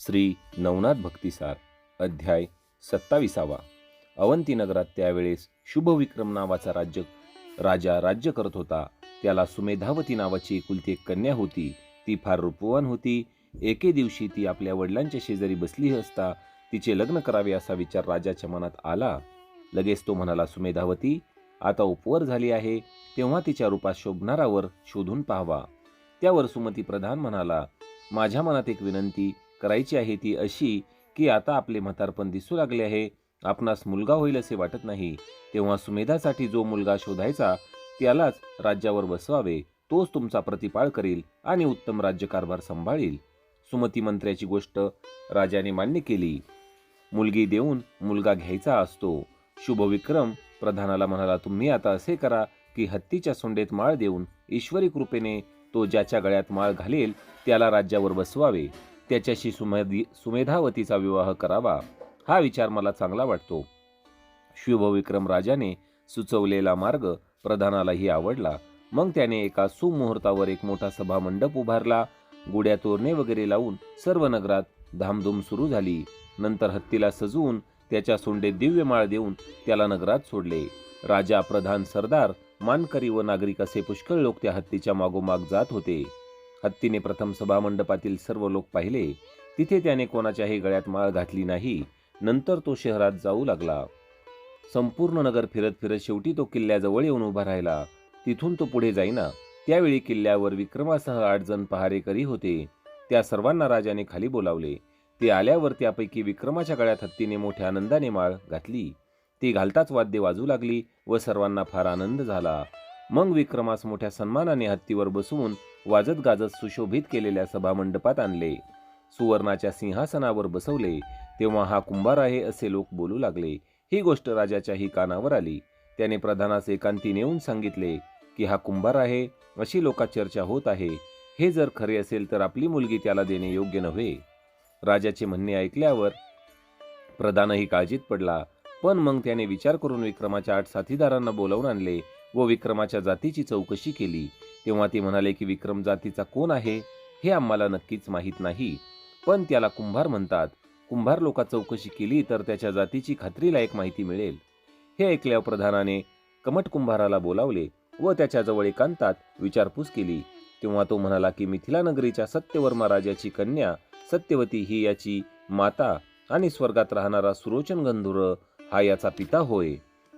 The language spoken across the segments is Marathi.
श्री नवनाथ भक्तिसार अध्याय सत्ताविसावा. अवंतीनगरात त्यावेळेस शुभविक्रम नावाचा राज्य राजा राज्य करत होता. त्याला सुमेधावती नावाची एकुलती एक कन्या होती. ती फार रूपवान होती. एके दिवशी ती आपल्या वडिलांच्या शेजारी बसली असता तिचे लग्न करावे असा विचार राजाच्या मनात आला. लगेच तो म्हणाला सुमेधावती आता उपवर झाली आहे. तेव्हा तिच्या रूपात शोभणारावर शोधून पाहावा. त्यावर सुमती प्रधान म्हणाला माझ्या मनात एक विनंती करायची आहे ती अशी की आता आपले म्हातारपण दिसू लागले आहे. आपणास मुलगा होईल असे वाटत नाही. तेव्हा सुमेधासाठी जो मुलगा शोधायचा त्यालाच राज्यावर बसवावे. तोच तुमचा प्रतिपाळ करील आणि उत्तम राज्यकारभार सांभाळील. सुमती मंत्र्याची गोष्ट राजाने मान्य केली. मुलगी देऊन मुलगा घ्यायचा असतो. शुभविक्रम प्रधानाला म्हणाला तुम्ही आता असे करा की हत्तीच्या सोंडेत माळ देऊन ईश्वरी कृपेने तो ज्याच्या गळ्यात माळ घालेल त्याला राज्यावर बसवावे. त्याच्याशी सुमेधी सुमेधावतीचा विवाह करावा हा विचार मला चांगला वाटतो. शुभविक्रम राजाने सुचवलेला मार्ग प्रधानालाही आवडला. मग त्याने एका सुमुहूर्तावर एक मोठा सभा मंडप उभारला. गुड्या तोरणे वगैरे लावून सर्व नगरात धामधूम सुरू झाली. नंतर हत्तीला सजवून त्याच्या सोंडे दिव्य माळ देऊन त्याला नगरात सोडले. राजा प्रधान सरदार मानकरी व नागरिक असे पुष्कळ लोक त्या हत्तीच्या मागोमाग जात होते. हत्तीने प्रथम सभामंडपातील सर्व लोक पाहिले. तिथे त्याने कोणाच्याही गळ्यात माळ घातली नाही. नंतर तो शहरात जाऊ लागला. संपूर्ण नगर फिरत फिरत शेवटी तो किल्ल्याजवळ येऊन उभा राहिला. तिथून तो पुढे जाईना. त्यावेळी किल्ल्यावर विक्रमासह आठ जण पहारेकरी होते. त्या सर्वांना राजाने खाली बोलावले. ते आल्यावर त्यापैकी विक्रमाच्या गळ्यात हत्तीने मोठ्या आनंदाने माळ घातली. ती घालताच वाद्य वाजू लागली व सर्वांना फार आनंद झाला. मग विक्रमास मोठ्या सन्मानाने हत्तीवर बसवून वाजत गाजत सुशोभित केलेल्या सभामंडपात आणले. सुवर्णाच्या सिंहासनावर बसवले तेव्हा हा कुंभार आहे असे लोक बोलू लागले. ही गोष्ट राजाच्याही कानावर आली. त्याने प्रधानास एकांती नेऊन सांगितले की हा कुंभार आहे अशी लोकात चर्चा होत आहे. हे जर खरे असेल तर आपली मुलगी त्याला देणे योग्य नव्हे. राजाचे म्हणणे ऐकल्यावर प्रधानही काळजीत पडला. पण मग त्याने विचार करून विक्रमाच्या आठ साथीदारांना बोलावून आणले व विक्रमाच्या जातीची चौकशी केली. तेव्हा ते म्हणाले की विक्रम जातीचा कोण आहे हे आम्हाला नक्कीच माहीत नाही. पण त्याला कुंभार म्हणतात. कुंभार लोका चौकशी केली तर त्याच्या जातीची खात्रीलायक माहिती मिळेल. हे ऐकल्यावर प्रधानाने कमट कुंभाराला बोलावले व त्याच्याजवळ एकांतात विचारपूस केली. तेव्हा तो म्हणाला की मिथिला नगरीच्या सत्यवर्मा राजाची कन्या सत्यवती ही याची माता आणि स्वर्गात राहणारा सुरोचन गंधुर हा याचा पिता होय.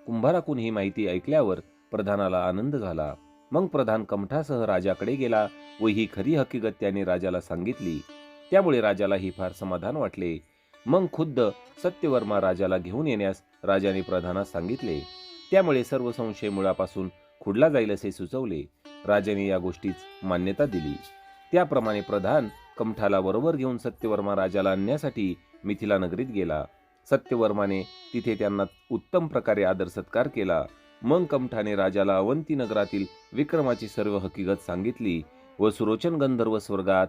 कुंभाराकून ही माहिती ऐकल्यावर प्रधानाला आनंद झाला. मग प्रधान कमठासह राजाकडे गेला व ही खरी हकीकत त्याने राजाला सांगितली. त्यामुळे राजालाही फार समाधान वाटले. मग खुद्द सत्यवर्मा राजाला घेऊन येण्यास राजाने प्रधानास सांगितले. त्यामुळे सर्व संशय मुळापासून खुडला जाईल असे सुचवले. राजाने या गोष्टीच मान्यता दिली. त्याप्रमाणे प्रधान कमठाला बरोबर घेऊन सत्यवर्मा राजाला आणण्यासाठी मिथिला नगरीत गेला. सत्यवर्माने तिथे त्यांना उत्तम प्रकारे आदर सत्कार केला. मग कमठाने राजाला अवंती नगरातील विक्रमाची सर्व हकीकत सांगितली व सुरोचन गंधर्व स्वर्गात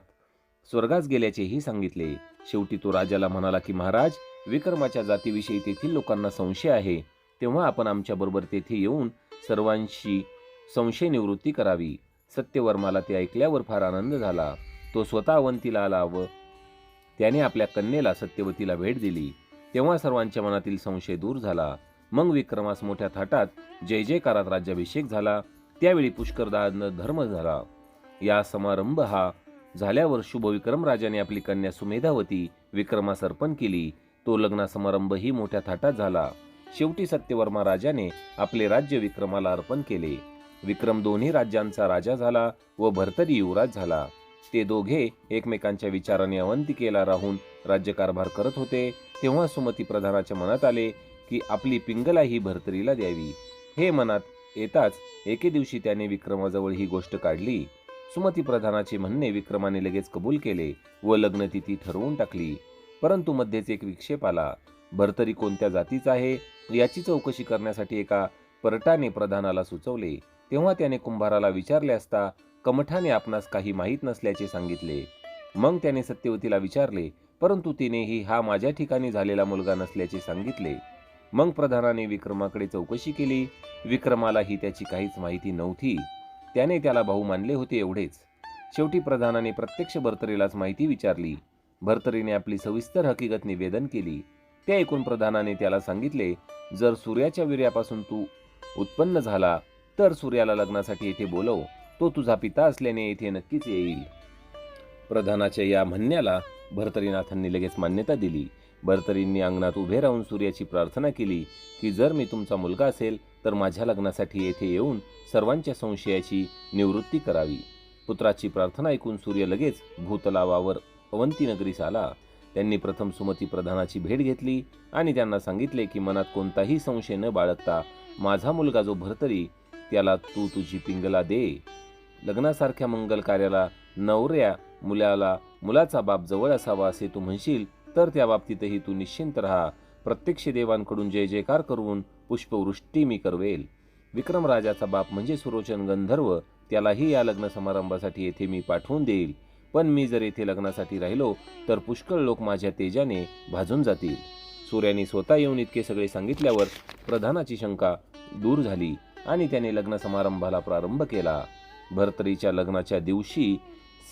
स्वर्गास गेल्याचेही सांगितले. शेवटी तो राजाला म्हणाला की महाराज विक्रमाच्या जातीविषयी तेथील लोकांना संशय आहे. तेव्हा आपण आमच्याबरोबर तेथे येऊन सर्वांशी संशय निवृत्ती करावी. सत्यवर्माला ते ऐकल्यावर फार आनंद झाला. तो स्वतः अवंतीला आला व त्याने आपल्या कन्येला सत्यवतीला भेट दिली. तेव्हा सर्वांच्या मनातील संशय दूर झाला. मग विक्रमास मोठ्या थाटात जय जयकारात राज्याभिषेक झाला. त्यावेळी पुष्करदान धर्म झाला. या समारंभ हा झाल्यावर शुभविक्रम राजाने आपली कन्या सुमेधावती विक्रमास अर्पण केली. तो लग्न समारंभही मोठ्या थाटात झाला. शेवटी सत्यवर्मा राजाने आपले राज्य विक्रमाला अर्पण केले. विक्रम दोन्ही राज्यांचा राजा झाला व भरतरी युवराज झाला. ते दोघे एकमेकांच्या विचाराने अवंतिकेला राहून राज्यकारभार करत होते. तेव्हा सुमती प्रधानाच्या मनात आले की आपली पिंगला ही भरतरीला द्यावी. हे मनात येताच एके दिवशी त्याने विक्रमाजवळ ही गोष्ट काढली. सुमती प्रधानाचे म्हणणे विक्रमाने लगेच कबूल केले व लग्नतिथी ठरवून टाकली. परंतु मध्येच एक विक्षेप आला. भरतरी कोणत्या जातीचा आहे? याची चौकशी करण्यासाठी एका परटाने प्रधानाला सुचवले. तेव्हा त्याने कुंभाराला विचारले असता कमठाने आपणास काही माहीत नसल्याचे सांगितले. मग त्याने सत्यवतीला विचारले परंतु तिनेही हा माझ्या ठिकाणी झालेला मुलगा नसल्याचे सांगितले. मग प्रधानाने विक्रमाकडे चौकशी केली. विक्रमालाही त्याची काहीच माहिती नव्हती. त्याने त्याला भाऊ मानले होते एवढेच. शेवटी प्रधानाने प्रत्यक्ष भरतरीलाच माहिती विचारली. भर्तरीने आपली सविस्तर हकीकत निवेदन केली. ते ऐकून प्रधानाने त्याला सांगितले जर सूर्याच्या वीर्यापासून तू उत्पन्न झाला तर सूर्याला लग्नासाठी येथे बोलव. तो तुझा पिता असल्याने येथे नक्कीच येईल. प्रधानाच्या या म्हणण्याला भर्तरीनाथांनी लगेच मान्यता दिली. भर्तरींनी अंगणात उभे राहून सूर्याची प्रार्थना केली की जर मी तुमचा मुलगा असेल तर माझ्या लग्नासाठी येथे येऊन सर्वांच्या संशयाची निवृत्ती करावी. पुत्राची प्रार्थना ऐकून सूर्य लगेच भूतलावावर अवंती नगरीस आला. त्यांनी प्रथम सुमती प्रधानाची भेट घेतली आणि त्यांना सांगितले की मनात कोणताही संशय न बाळगता माझा मुलगा जो भरतरी त्याला तू तुझी पिंगला दे. लग्नासारख्या मंगल कार्याला नवऱ्या मुलाला मुलाचा बाप जवळ असावा असे तू म्हणशील तर त्या बाबतीतही तू निश्चिंत राहा. प्रत्यक्ष देवांकडून जय जयकार करून पुष्पवृष्टी मी करवेल. विक्रमराजाचा बाप म्हणजे सुरोचन गंधर्व त्यालाही या लग्न समारंभासाठी येथे मी पाठवून देईल. पण मी जर येथे लग्नासाठी राहिलो तर पुष्कळ लोक माझ्या तेजाने भाजून जातील. सूर्याने स्वतः येऊन इतके सगळे सांगितल्यावर प्रधानाची शंका दूर झाली आणि त्याने लग्न समारंभाला प्रारंभ केला. भरतरीच्या लग्नाच्या दिवशी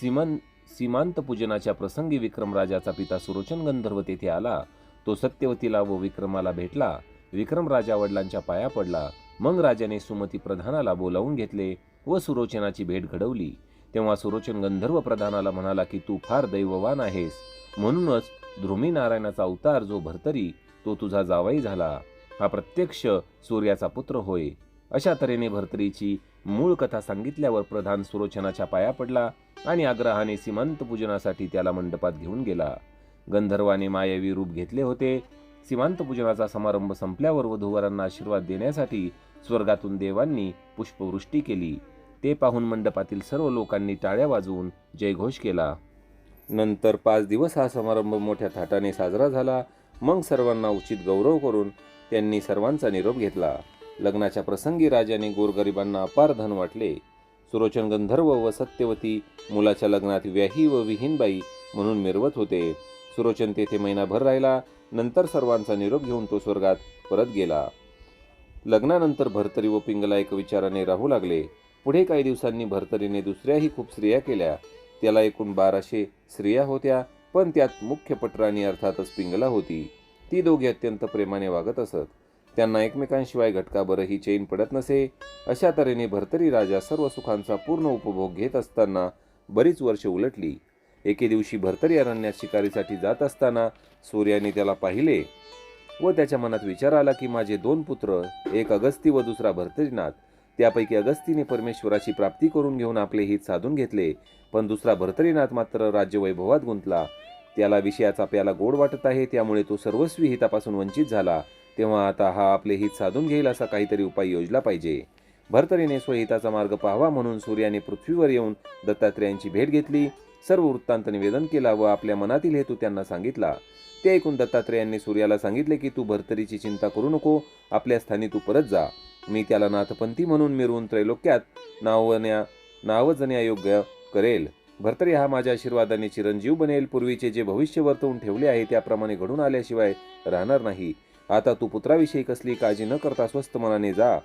सिमन सीमांत पूजनाच्या प्रसंगी विक्रमराजाचा पिता सुरोचन गंधर्व तेथे आला. तो सत्यवतीला व विक्रमाला भेटला. विक्रम राजा वडिलांच्या पाया पडला. मग राजाने सुमती प्रधानाला बोलावून घेतले व सुरोचनाची भेट घडवली. तेव्हा सुरोचन गंधर्व प्रधानाला म्हणाला की तू फार दैववान आहेस. म्हणूनच ध्रुमी नारायणाचा अवतार जो भरतरी तो तुझा जावाई झाला. हा प्रत्यक्ष सूर्याचा पुत्र होय. अशा तऱ्हेने भरतरीची मूळ कथा सांगितल्यावर प्रधान सुरोचनाच्या पाया पडला आणि आग्रहाने सीमांत पूजनासाठी त्याला मंडपात घेऊन गेला. गंधर्वाने मायावी रूप घेतले होते. सीमांत पूजनाचा समारंभ संपल्यावर वधूवरांना आशीर्वाद देण्यासाठी स्वर्गातून देवांनी पुष्पवृष्टी केली. ते पाहून मंडपातील सर्व लोकांनी टाळ्या वाजवून जयघोष केला. नंतर पाच दिवस हा समारंभ मोठ्या थाटाने साजरा झाला. मग सर्वांना उचित गौरव करून त्यांनी सर्वांचा निरोप घेतला. लग्नाच्या प्रसंगी राजाने गोरगरिबांना अपार धन वाटले. सुरोचन गंधर्व व सत्यवती मुलाच्या लग्नात व्याही व विहीनबाई म्हणून मिरवत होते. सुरोचन तेथे महिनाभर राहिला. नंतर सर्वांचा निरोप घेऊन तो स्वर्गात परत गेला. लग्नानंतर भरतरी व पिंगला एक विचाराने राहू लागले. पुढे काही दिवसांनी भरतरीने दुसऱ्याही खूप स्त्रिया केल्या. त्याला एकूण बाराशे स्त्रिया होत्या पण त्यात मुख्य पटराणी अर्थातच पिंगला होती. ती दोघे अत्यंत प्रेमाने वागत असत. त्यांना एकमेकांशिवाय घटकाभर ही चैन पडत नसे अशा तऱ्हेने भरतरी राजा सर्व सुखांचा पूर्ण उपभोग घेत असताना बरीच वर्ष उलटली. एके दिवशी भरतरी अरण्यात शिकारीसाठी जात असताना सूर्याने त्याला पाहिले व त्याच्या मनात विचार आला की माझे दोन पुत्र एक अगस्ती व दुसरा भरतरीनाथ त्यापैकी अगस्तीने परमेश्वराची प्राप्ती करून घेऊन आपले हित साधून घेतले पण दुसरा भरतरीनाथ मात्र राज्यवैभवात गुंतला त्याला विषयाचा प्याला गोड वाटत आहे त्यामुळे तो सर्वस्वी हितापासून वंचित झाला. तेव्हा आता हा आपले हित साधून घेईल असा काहीतरी उपाय योजला पाहिजे. भरतरीने स्वहिताचा मार्ग पाहावा म्हणून सूर्याने पृथ्वीवर येऊन दत्तात्रेयांची भेट घेतली. सर्व वृत्तांत निवेदन केला व आपल्या मनातील हेतू त्यांना सांगितला. ते ऐकून दत्तात्रेयांनी सूर्याला सांगितले की तू भरतरीची चिंता करू नको आपल्या स्थानी तू परत जा. मी त्याला नाथपंथी म्हणून मिरवून त्रैलोक्यात नावण्या नावजण्यायोग्य करेल. भरतरी हा माझ्या आशीर्वादाने चिरंजीव बनेल. पूर्वीचे जे भविष्य वर्तवून ठेवले आहे त्याप्रमाणे घडून आल्याशिवाय राहणार नाही. आता तू पुत्राविषयी कसली काळजी न करता स्वस्थ मनाने जा.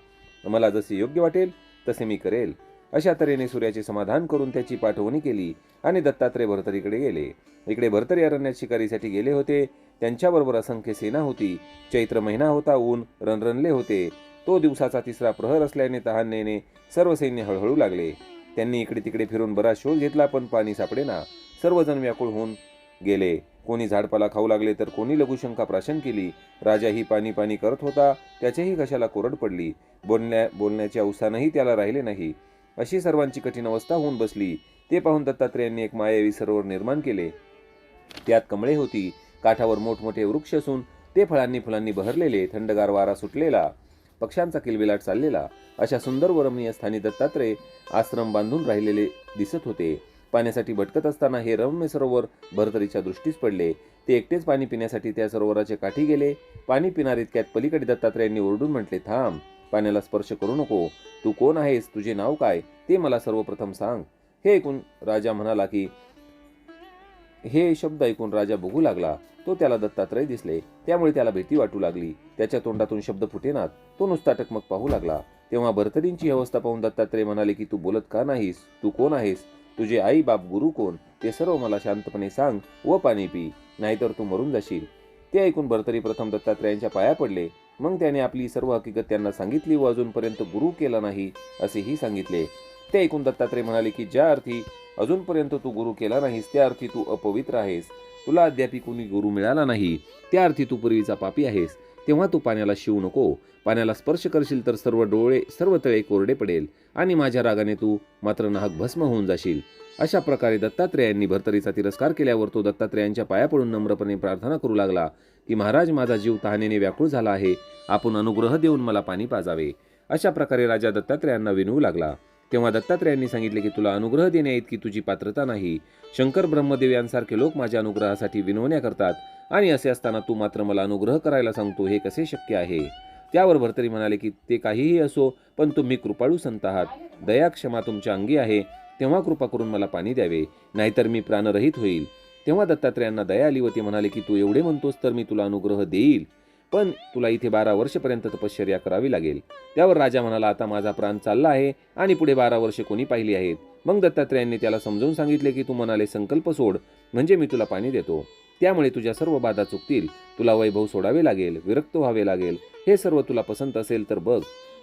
मला जसे योग्य वाटेल तसे मी करेल. अशा तऱ्हेने सूर्याचे समाधान करून त्याची पाठवणी केली आणि दत्तात्रय भरतरीकडे गेले. इकडे भरतरी अरण्यात शिकारीसाठी गेले होते. त्यांच्याबरोबर असंख्य सेना होती. चैत्र महिना होता ऊन रणरणले होते. तो दिवसाचा तिसरा प्रहर असल्याने तहानेने सर्व सैन्य हळहळू लागले. त्यांनी इकडे तिकडे फिरून बराच शोध घेतला पण पाणी सापडेना. सर्वजण व्याकुळ होऊन गेले. कोणी झाडपाला खाऊ लागले तर कोणी लघुशंका प्राशन केली. राजा ही पाणी पाणी करत होता त्याच्याही कशाला कोरड पडली? बोलण्या बोलण्याचे अवसानही त्याला राहिले नाही. अशी सर्वांची कठीण अवस्था होऊन बसली. ते पाहून दत्तात्रेयांनी एक मायावी सरोवर निर्माण केले. त्यात कमळे होती. काठावर मोठमोठे वृक्ष असून ते फळांनी फुलांनी बहरलेले थंडगार वारा सुटलेला. पक्ष्यांचा किलबिलाट चाललेला अशा सुंदर व रमणीय स्थानी दत्तात्रय आश्रम बांधून राहिलेले दिसत होते. पाण्यासाठी भटकत असताना हे रम्य सरोवर भरतरीच्या दृष्टीस पडले. ते एकटेच पाणी पिण्यासाठी त्या सरोवराच्या काठी गेले. पाणी पिणार इतक्यात पलीकडे दत्तात्रयांनी ओरडून म्हटले थांब पाण्याला स्पर्श करू नको. तू कोण आहेस? तुझे नाव काय? ते मला सर्वप्रथम सांग. हे ऐकून राजा म्हणाला की हे शब्द ऐकून राजा बघू लागला. तो त्याला दत्तात्रय दिसले. त्यामुळे त्याला भीती वाटू लागली. त्याच्या तोंडातून शब्द फुटेनात तो नुसता टकमक पाहू लागला. तेव्हा भरतरींची अवस्था पाहून दत्तात्रय म्हणाले की तू बोलत का नाहीस? तू कोण आहेस? तुझे आई बाप गुरु कोण? ते सर्व मला शांतपणे सांग व पाणी पी. नाहीतर तू मरून जाशील. ते ऐकून भरतरी प्रथम दत्तात्रयांच्या पाया पडले. मग त्याने आपली सर्व हकीकत त्यांना सांगितली व अजूनपर्यंत गुरु केला नाही असेही सांगितले. ते ऐकून दत्तात्रय म्हणाले की ज्या अर्थी अजूनपर्यंत तू गुरु केला नाहीस त्या अर्थी तू अपवित्र आहेस. तुला अद्याप कोणी गुरु मिळाला नाही त्या अर्थी तू पूर्वीचा पापी आहेस. तेव्हा तू पाण्याला शिवू नको. पाण्याला स्पर्श करशील तर सर्व डोळे सर्व तळे कोरडे पडेल आणि माझ्या रागाने तू मात्र नाहक भस्म होऊन जाशील. अशा प्रकारे दत्तात्रेयांनी भरतरीचा तिरस्कार केल्यावर तो दत्तात्रेयांच्या पाया पडून नम्रपणे प्रार्थना करू लागला की महाराज माझा जीव तहानेने व्याकुळ झाला आहे. आपण अनुग्रह देऊन मला पाणी पाजावे. अशा प्रकारे राजा दत्तात्रेयांना विनवू लागला. तेव्हा दत्तात्रयांनी सांगितले की तुला अनुग्रह देण्या की तुझी पात्रता नाही. शंकर ब्रह्मदेव यांसारखे लोक माझ्या अनुग्रहासाठी विनवण्या करतात आणि असे असताना तू मात्र मला अनुग्रह करायला सांगतो हे कसे शक्य आहे? त्यावर भरतरी म्हणाले की ते काहीही असो पण तुम्ही कृपाळू संत आहात. दया क्षमा तुमच्या अंगी आहे. तेव्हा कृपा करून मला पाणी द्यावे नाहीतर मी प्राणरहित होईल. तेव्हा दत्तात्रयांना दया आली व ते म्हणाले की तू एवढे म्हणतोस तर मी तुला अनुग्रह देईल. पण तुला इथे बारा वर्षपर्यंत तपश्चर्या करावी लागेल. त्यावर राजा म्हणाला आता माझा प्राण चालला आहे आणि पुढे बारा वर्षे कोणी पाहिली आहेत मग दत्तात्रेयांनी त्याला समजावून सांगितले की तू म्हणाले संकल्प सोड म्हणजे मी तुला पाणी देतो. त्यामुळे तुझ्या सर्व बाधा चुकतील. तुला वैभव सोडावे लागेल विरक्त व्हावे लागेल. हे सर्व तुला पसंत असेल तर बघ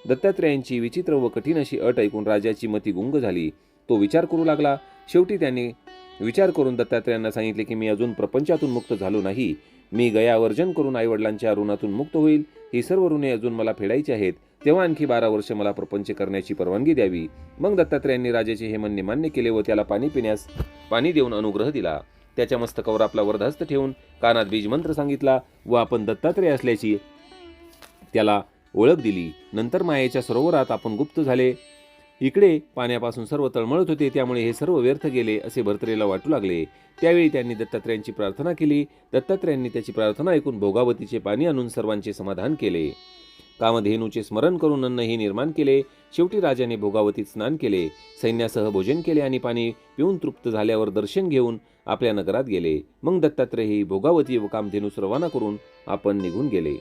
दत्तात्रेयांची विचित्र व कठीण अशी अट ऐकून राजाची मती गुंग झाली. तो विचार करू लागला. शेवटी त्यांनी विचार करून दत्तात्रेयांना सांगितले की मी अजून प्रपंचातून मुक्त झालो नाही. मी गयावर्जन करून आईवडिलांच्या ऋणातून मुक्त होईल. ही सर्व ऋणे अजून मला फेडायची आहेत. तेव्हा आणखी बारा वर्ष मला प्रपंच करण्याची परवानगी द्यावी. मग दत्तात्रेयांनी राजाचे हे म्हणणे मान्य केले व त्याला पाणी पिण्यास पाणी देऊन अनुग्रह दिला. त्याच्या मस्तकावर आपला वरदहस्त ठेवून कानात बीजमंत्र सांगितला व आपण दत्तात्रेय असल्याची त्याला ओळख दिली. नंतर मायेच्या सरोवरात आपण गुप्त झाले. इकडे पाण्यापासून सर्व तळमळत होते त्यामुळे हे सर्व व्यर्थ गेले असे भरतरेला वाटू लागले. त्यावेळी त्यांनी दत्तात्रयांची प्रार्थना केली. दत्तात्रयांनी त्याची प्रार्थना ऐकून भोगावतीचे पाणी आणून सर्वांचे समाधान केले. कामधेनूचे स्मरण करून अन्नही निर्माण केले. शेवटी राजाने भोगावतीत स्नान केले. सैन्यासह भोजन केले आणि पाणी पिऊन तृप्त झाल्यावर दर्शन घेऊन आपल्या नगरात गेले. मग दत्तात्रयही भोगावती व कामधेनूस रवाना करून आपण निघून गेले.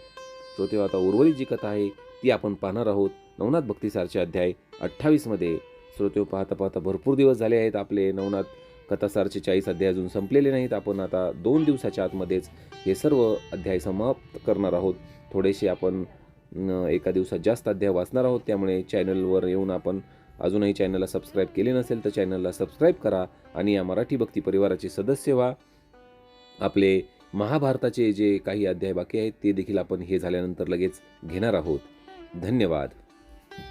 श्रोते आता उर्वरित जी कथा आहे ती आपण पाहणार आहोत. नवनाथ भक्तीसारचे अध्याय अठ्ठावीसमध्ये श्रोते हो, पाहता पाहता भरपूर दिवस झाले आहेत आपले. नवनाथ कथासारचे चाळीस अध्याय अजून संपलेले नाहीत. आपण आता दोन दिवसाच्या आतमध्येच हे सर्व अध्याय समाप्त करणार आहोत. थोडेसे आपण एका दिवसात जास्त अध्याय वाचणार आहोत. त्यामुळे चॅनलवर येऊन आपण अजूनही चॅनलला सबस्क्राईब केले नसेल तर चॅनलला सबस्क्राईब करा आणि या मराठी भक्ती परिवाराचे सदस्य व्हा. आपले महाभारताचे जे काही अध्याय बाकी आहेत ते देखील आपण हे झाल्यानंतर लगेच घेणार आहोत. धन्यवाद.